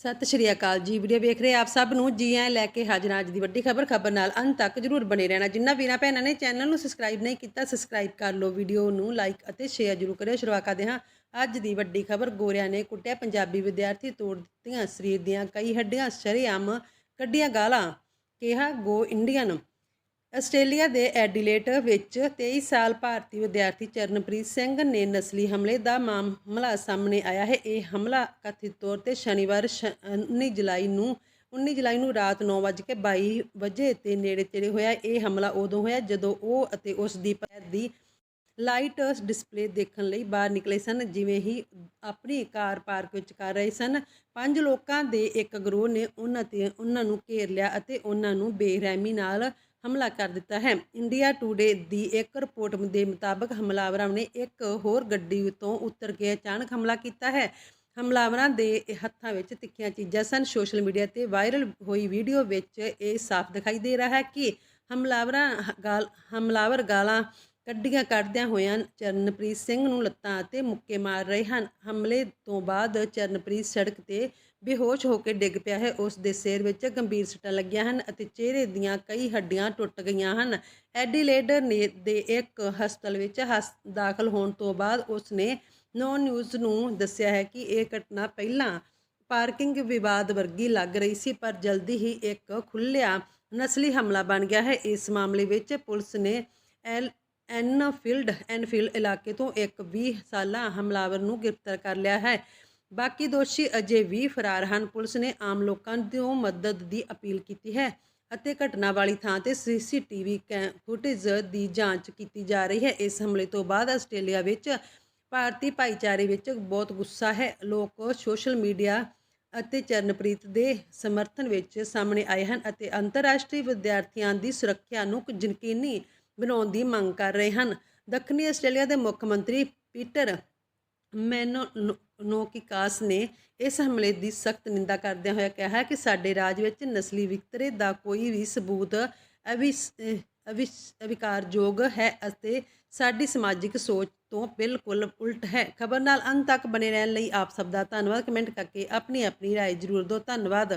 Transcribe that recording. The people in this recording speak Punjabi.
ਸਤਿ ਸ਼੍ਰੀ ਅਕਾਲ ਜੀ। ਵੀਡੀਓ ਵੇਖ ਰਹੇ ਆਪ ਸਭ ਨੂੰ ਜੀ ਆਇਆਂ ਲੈ ਕੇ ਹਾਜ਼ਰ ਅੱਜ ਦੀ ਵੱਡੀ ਖਬਰ। ਖਬਰ ਨਾਲ ਅੰਤ ਤੱਕ ਜਰੂਰ ਬਣੇ ਰਹਿਣਾ। ਜਿੰਨਾ ਵੀਰਾਂ ਭੈਣਾਂ ਨੇ ਚੈਨਲ ਨੂੰ ਸਬਸਕ੍ਰਾਈਬ ਨਹੀਂ ਕੀਤਾ, ਸਬਸਕ੍ਰਾਈਬ ਕਰ ਲਓ ਵੀਡੀਓ ਨੂੰ, ਲਾਈਕ ਅਤੇ ਸ਼ੇਅਰ ਜਰੂਰ ਕਰਿਓ। ਸ਼ੁਰੂਆਤ ਕਰਦੇ ਹਾਂ ਅੱਜ ਦੀ ਵੱਡੀ ਖਬਰ। ਗੋਰਿਆਂ ਨੇ ਕੁੱਟਿਆ ਪੰਜਾਬੀ ਵਿਦਿਆਰਥੀ, ਤੋੜ ਦਿੱਤੀਆਂ ਸਰੀਰ ਦੀਆਂ ਕਈ ਹੱਡੀਆਂ, ਸ਼ਰੇਆਮ ਕੱਢੀਆਂ ਗਾਲਾਂ, ਕਿਹਾ ਗੋ ਇੰਡੀਅਨ ਆਸਟ੍ਰੇਲੀਆ ਦੇ ਐਡੀਲੇਟ ਵਿੱਚ 23 ਸਾਲ ਭਾਰਤੀ ਵਿਦਿਆਰਥੀ ਚਰਨਪ੍ਰੀਤ ਸਿੰਘ ਨੇ ਨਸਲੀ ਹਮਲੇ ਦਾ ਮਾਮਲਾ ਸਾਹਮਣੇ ਆਇਆ ਹੈ। ਇਹ ਹਮਲਾ ਕਥਿਤ ਤੌਰ ਤੇ ਸ਼ਨੀਵਾਰ ਸ਼- 19 ਜੁਲਾਈ ਨੂੰ 19 ਜੁਲਾਈ ਨੂੰ ਰਾਤ 9:22 ਵਜੇ ਤੇ ਨੇੜੇ ਤੇੜੇ ਹੋਇਆ। ਇਹ ਹਮਲਾ ਉਦੋਂ ਹੋਇਆ ਜਦੋਂ ਉਹ ਅਤੇ ਉਸ ਦੀ ਪੈਰ ਦੀ ਲਾਈਟ ਡਿਸਪਲੇ ਦੇਖਣ ਲਈ ਬਾਹਰ ਨਿਕਲੇ ਸਨ। ਜਿਵੇਂ ਹੀ ਆਪਣੀ ਕਾਰ ਪਾਰਕ ਵਿੱਚ ਕਰ ਰਹੇ ਸਨ, ਪੰਜ ਲੋਕਾਂ ਦੇ ਇੱਕ ਗਰੋਹ ਨੇ ਉਹਨਾਂ ਤੇ, ਉਹਨਾਂ ਨੂੰ ਘੇਰ ਲਿਆ ਅਤੇ ਉਹਨਾਂ ਨੂੰ ਬੇਰਹਿਮੀ ਨਾਲ ਹਮਲਾ ਕਰ ਦਿੱਤਾ ਹੈ। ਇੰਡੀਆ ਟੂਡੇ ਦੀ ਇੱਕ ਰਿਪੋਰਟ ਦੇ ਮੁਤਾਬਕ ਹਮਲਾਵਰਾਂ ਨੇ ਇੱਕ ਹੋਰ ਗੱਡੀ ਤੋਂ ਉਤਰ ਕੇ ਅਚਾਨਕ ਹਮਲਾ ਕੀਤਾ ਹੈ। ਹਮਲਾਵਰਾਂ ਦੇ ਹੱਥਾਂ ਵਿੱਚ ਤਿੱਖੀਆਂ ਚੀਜ਼ਾਂ ਸਨ। ਸੋਸ਼ਲ ਮੀਡੀਆ ਤੇ ਵਾਇਰਲ ਹੋਈ ਵੀਡੀਓ ਵਿੱਚ ਇਹ ਸਾਫ਼ ਦਿਖਾਈ ਦੇ ਰਿਹਾ ਹੈ ਕਿ ਹਮਲਾਵਰਾਂ ਹ- ਗਾਲ ਹਮਲਾਵਰ ਗਾਲਾਂ ਕੱਢੀਆਂ ਕੱਢਦਿਆਂ ਹੋਇਆਂ ਚਰਨਪ੍ਰੀਤ ਸਿੰਘ ਨੂੰ ਲੱਤਾਂ ਅਤੇ ਮੁੱਕੇ ਮਾਰ ਰਹੇ ਹਨ। ਹਮਲੇ ਤੋਂ ਬਾਅਦ ਚਰਨਪ੍ਰੀਤ ਸੜਕ ਤੇ ਬੇਹੋਸ਼ ਹੋ ਕੇ ਡਿੱਗ ਪਿਆ ਹੈ। ਉਸ ਦੇ ਸਿਰ ਵਿੱਚ ਗੰਭੀਰ ਸੱਟਾਂ ਲੱਗੀਆਂ ਹਨ ਅਤੇ ਚਿਹਰੇ ਦੀਆਂ ਕਈ ਹੱਡੀਆਂ ਟੁੱਟ ਗਈਆਂ ਹਨ। ਐਡੀਲੇਡ ਨੇ ਦੇ ਇੱਕ ਹਸਪਤਾਲ ਵਿੱਚ ਹਸ, ਦਾਖਲ ਹੋਣ ਤੋਂ ਬਾਅਦ ਉਸ ਨੇ ਨੋ ਨਿਊਜ਼ ਨੂੰ ਦੱਸਿਆ ਹੈ ਕਿ ਇਹ ਘਟਨਾ ਪਹਿਲਾਂ ਪਾਰਕਿੰਗ ਵਿਵਾਦ ਵਰਗੀ ਲੱਗ ਰਹੀ ਸੀ, ਪਰ ਜਲਦੀ ਹੀ ਇੱਕ ਖੁੱਲਿਆ ਨਸਲੀ ਹਮਲਾ ਬਣ ਗਿਆ ਹੈ। ਇਸ ਮਾਮਲੇ ਵਿੱਚ ਪੁਲਿਸ ਨੇ ਐਲ ਐਨਫੀਲਡ ਐਨਫੀਲਡ ਇਲਾਕੇ ਤੋਂ ਇੱਕ 20 ਸਾਲਾ ਹਮਲਾਵਰ ਨੂੰ ਗ੍ਰਿਫਤਾਰ ਕਰ ਲਿਆ ਹੈ। ਬਾਕੀ ਦੋਸ਼ੀ ਅਜੇ ਵੀ ਫਰਾਰ ਹਨ। ਪੁਲਿਸ ਨੇ ਆਮ ਲੋਕਾਂ ਤੋਂ ਮਦਦ ਦੀ ਅਪੀਲ ਕੀਤੀ ਹੈ ਅਤੇ ਘਟਨਾ ਵਾਲੀ ਥਾਂ ਤੇ ਸੀਸੀਟੀਵੀ ਫੁਟੇਜ ਦੀ ਜਾਂਚ ਕੀਤੀ ਜਾ ਰਹੀ ਹੈ। ਇਸ ਹਮਲੇ ਤੋਂ ਬਾਅਦ ਆਸਟ੍ਰੇਲੀਆ ਵਿੱਚ ਭਾਰਤੀ ਭਾਈਚਾਰੇ ਵਿੱਚ ਬਹੁਤ ਗੁੱਸਾ ਹੈ। ਲੋਕ ਸੋਸ਼ਲ ਮੀਡੀਆ ਅਤੇ ਚਰਨਪ੍ਰੀਤ ਦੇ ਸਮਰਥਨ ਵਿੱਚ ਸਾਹਮਣੇ ਆਏ ਹਨ ਅਤੇ ਅੰਤਰਰਾਸ਼ਟਰੀ ਵਿਦਿਆਰਥੀਆਂ ਦੀ ਸੁਰੱਖਿਆ ਨੂੰ ਯਕੀਨੀ ਬਣਾਉਣ ਦੀ ਮੰਗ ਕਰ ਰਹੇ ਹਨ ਦੱਖਣੀ ਆਸਟ੍ਰੇਲੀਆ ਦੇ ਮੁੱਖ ਮੰਤਰੀ ਪੀਟਰ ਮੈਨੋ ਨੋਕਿਕਾਸ ਨੇ ਇਸ ਹਮਲੇ ਦੀ ਸਖਤ ਨਿੰਦਾ ਕਰਦਿਆਂ ਹੋਇਆ ਕਿਹਾ ਹੈ ਕਿ ਸਾਡੇ ਰਾਜ ਵਿੱਚ ਨਸਲੀ ਵਿਤਕਰੇ ਦਾ ਕੋਈ ਵੀ ਸਬੂਤ ਅਵਿਸ ਅਹ ਅਵਿਸ- ਅਵਿਕਾਰਯੋਗ ਹੈ ਅਤੇ ਸਾਡੀ ਸਮਾਜਿਕ ਸੋਚ ਤੋਂ ਬਿਲਕੁਲ ਉਲਟ ਹੈ ਖਬਰ ਨਾਲ ਅੰਤ ਤੱਕ ਬਨੇ ਰਹਿਣ ਲਈ ਆਪ ਸਭ ਦਾ ਧੰਨਵਾਦ ਕਮੈਂਟ ਕਰਕੇ ਆਪਣੀ ਆਪਣੀ رائے ਜ਼ਰੂਰ ਦਿਓ ਧੰਨਵਾਦ